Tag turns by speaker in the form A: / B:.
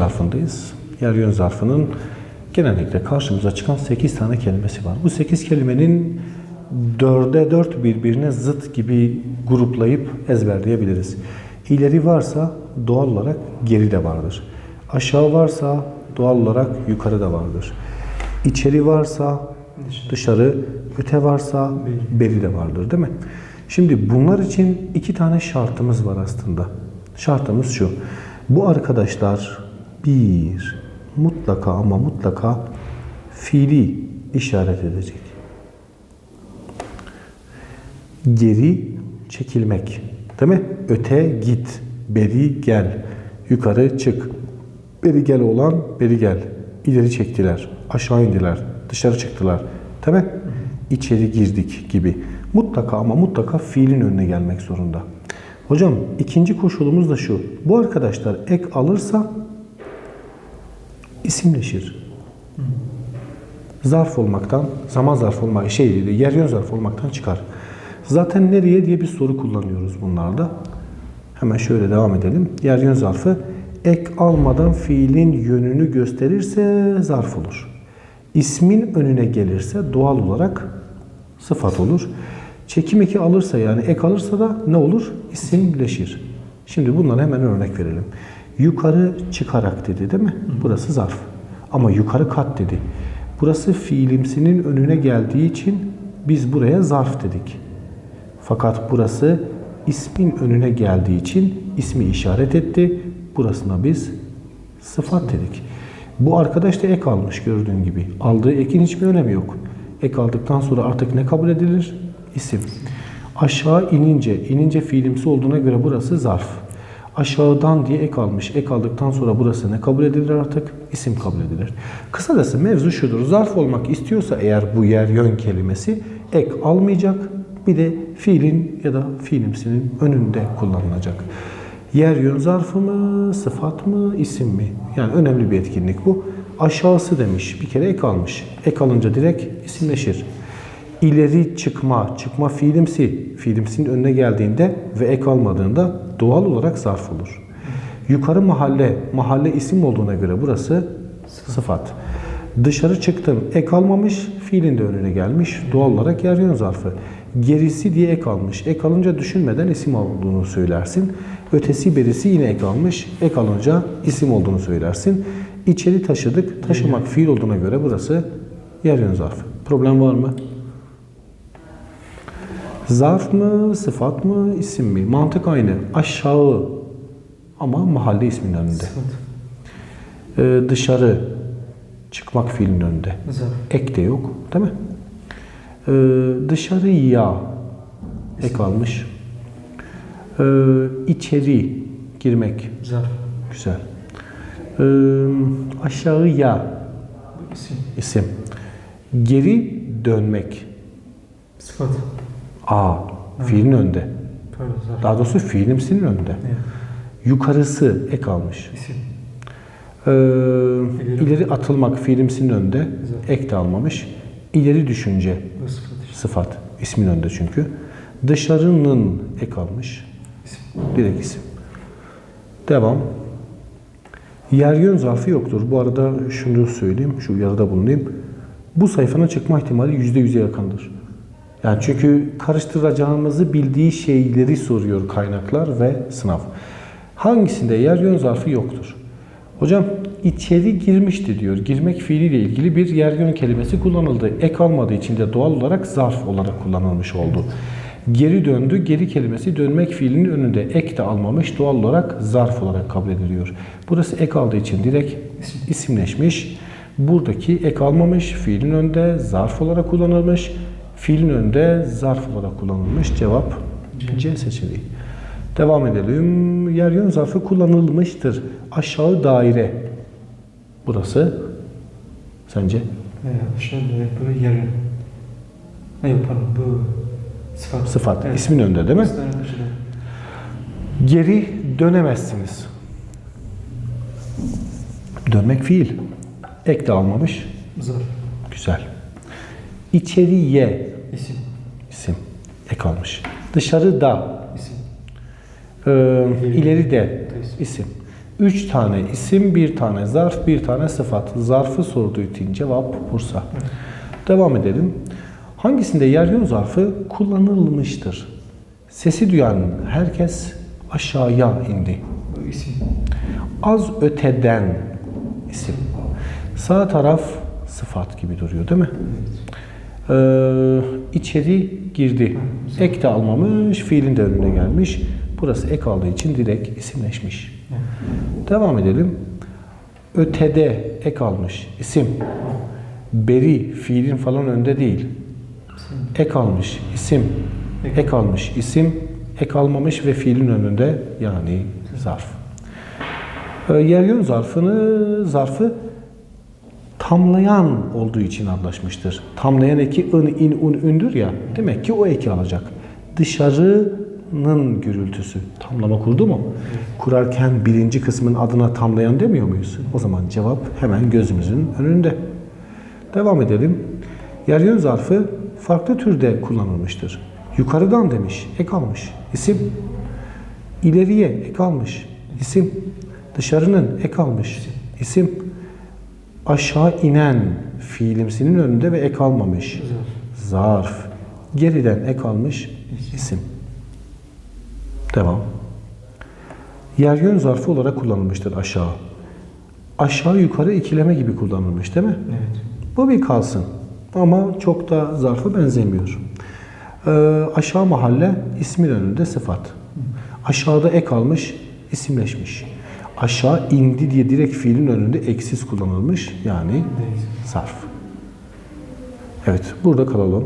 A: zarfındayız. Yer yön zarfının genellikle karşımıza çıkan 8 tane kelimesi var. Bu 8 kelimenin dörde dört birbirine zıt gibi gruplayıp ezberleyebiliriz. İleri varsa doğal olarak geri de vardır. Aşağı varsa doğal olarak yukarı da vardır. İçeri varsa dışarı, öte varsa beri de vardır değil mi? Şimdi bunlar için iki tane şartımız var aslında. Şartımız şu. Bu arkadaşlar bir mutlaka ama mutlaka fiili işaret edecek. Geri çekilmek. Değil mi? Öte git, beri gel, yukarı çık. Beri gel olan beri gel. İleri çektiler, aşağı indiler, dışarı çıktılar. Değil mi? İçeri girdik gibi. Mutlaka ama mutlaka fiilin önüne gelmek zorunda. Hocam ikinci koşulumuz da şu. Bu arkadaşlar ek alırsa isimleşir. Zarf olmaktan, zaman zarf olmak, şey yer yön zarf olmaktan çıkar. Zaten nereye diye bir soru kullanıyoruz bunlarda. Hemen şöyle devam edelim. Yer yön zarfı ek almadan fiilin yönünü gösterirse zarf olur. İsmin önüne gelirse doğal olarak sıfat olur. Çekim eki alırsa yani ek alırsa da ne olur? İsimleşir. Şimdi bunlara hemen örnek verelim. Yukarı çıkarak dedi değil mi? Burası zarf. Ama yukarı kat dedi. Burası fiilimsinin önüne geldiği için biz buraya zarf dedik. Fakat burası ismin önüne geldiği için ismi işaret etti. Burasına biz sıfat dedik. Bu arkadaş da ek almış gördüğün gibi. Aldığı ekin hiçbir önemi yok. Ek aldıktan sonra artık ne kabul edilir? İsim. Aşağı inince, inince fiilimsi olduğuna göre burası zarf. Aşağıdan diye ek almış. Ek aldıktan sonra burası ne kabul edilir artık? İsim kabul edilir. Kısacası mevzu şudur. Zarf olmak istiyorsa eğer bu yer yön kelimesi ek almayacak. Bir de fiilin ya da fiilimsinin önünde kullanılacak. Yer yön zarfı mı, sıfat mı, isim mi? Yani önemli bir etkinlik bu. Aşağısı demiş. Bir kere ek almış. Ek alınca direkt isimleşir. İleri çıkma, çıkma fiilimsi, fiilimsinin önüne geldiğinde ve ek almadığında doğal olarak zarf olur. Yukarı mahalle, mahalle isim olduğuna göre burası sıfat. Dışarı çıktım, ek almamış, fiilin de önüne gelmiş. Doğal olarak yer yön zarfı. Gerisi diye ek almış. Ek alınca düşünmeden isim olduğunu söylersin. Ötesi berisi yine ek almış. Ek alınca isim olduğunu söylersin. İçeri taşıdık. Taşımak fiil olduğuna göre burası yer yön zarfı. Problem var mı? Zarf mı, sıfat mı, isim mi? Mantık aynı. Aşağı ama mahalle isminin önünde.
B: Sıfat.
A: Ee, dışarı çıkmak fiilin önünde.
B: Zarf.
A: Ek de yok, değil mi? Ee, dışarıya ek almış. Ee, içeri girmek
B: Zarf.
A: güzel. Ee, aşağıya
B: isim.
A: isim. Geri dönmek.
B: Sıfat.
A: A. Fiilin
B: zarf.
A: Daha doğrusu fiilimsinin.
B: Evet.
A: Yukarısı ek almış.
B: İsim.
A: Ee, ileri atılmak fiilimsinin.
B: Güzel.
A: Ek de almamış. İleri düşünce
B: sıfat
A: ismin önünde çünkü. Dışarının ek almış. Direkt isim. Devam. Yer yön zarfı yoktur. Bu arada şunu söyleyeyim, şu yarıda bulunayım. Bu sayfanın çıkma ihtimali %100'e yakındır. Yani çünkü karıştıracağımızı bildiği şeyleri soruyor kaynaklar ve sınav. Hangisinde yer yön zarfı yoktur? Hocam içeri girmişti diyor. Girmek fiiliyle ilgili bir yer yön kelimesi kullanıldı. Ek almadığı için de doğal olarak zarf olarak kullanılmış oldu. Geri döndü. Geri kelimesi dönmek fiilinin önünde ek de almamış. Doğal olarak zarf olarak kabul ediliyor. Burası ek aldığı için direkt isimleşmiş. Buradaki ek almamış. Fiilin önünde zarf olarak kullanılmış. Fiilin önünde zarf olarak kullanılmış. Cevap C seçeneği. Devam edelim. Yer yön zarfı kullanılmıştır. Aşağı daire. Burası sence?
B: Veya aşağı doğru böyle yarın. Hayır pardon bu sıfat.
A: Sıfat.
B: Evet.
A: İsmin önünde değil mi?
B: Taşıdı.
A: Geri dönemezsiniz. Dönmek fiil. Ek de almamış.
B: Zarf.
A: Güzel. İçeriye
B: İsim.
A: isim. Ek almış. Dışarıda
B: İsim.
A: e, ileride
B: İsim.
A: isim. Üç tane isim, bir tane zarf, bir tane sıfat. Zarfı sorduğu için cevap Bursa. Devam edelim. Hangisinde yer yön zarfı kullanılmıştır? Sesi duyan herkes aşağıya indi.
B: İsim.
A: Az öteden isim. Sağ taraf sıfat gibi duruyor değil mi? Ee, içeri girdi. Ek de almamış, fiilin de önüne gelmiş. Burası ek aldığı için direkt isimleşmiş. Devam edelim. Ötede ek almış. isim. Beri fiilin falan önde değil. Ek almış. isim. Ek almış. isim. Ek almamış ve fiilin önünde yani zarf. Ee, Yer yön zarfını zarfı tamlayan olduğu için anlaşmıştır. Tamlayan eki ın, in, un, ündür ya. Demek ki o eki alacak. Dışarının gürültüsü. Tamlama kurdu mu? Kurarken birinci kısmın adına tamlayan demiyor muyuz? O zaman cevap hemen gözümüzün önünde. Devam edelim. Yer yön zarfı farklı türde kullanılmıştır. Yukarıdan demiş, ek almış. İsim. İleriye ek almış. İsim. Dışarının ek almış. İsim. Aşağı inen fiilimsinin önünde ve ek almamış. Zarf. Geriden ek almış isim. Devam. Yer yön zarfı olarak kullanılmıştır aşağı. Aşağı yukarı ikileme gibi kullanılmış değil mi?
B: Evet.
A: Bu bir kalsın. Ama çok da zarfa benzemiyor. Ee, aşağı mahalle ismin önünde sıfat. Aşağıda ek almış, isimleşmiş. Aşağı indi diye direkt fiilin önünde eksiz kullanılmış. Yani zarf. Evet, burada kalalım.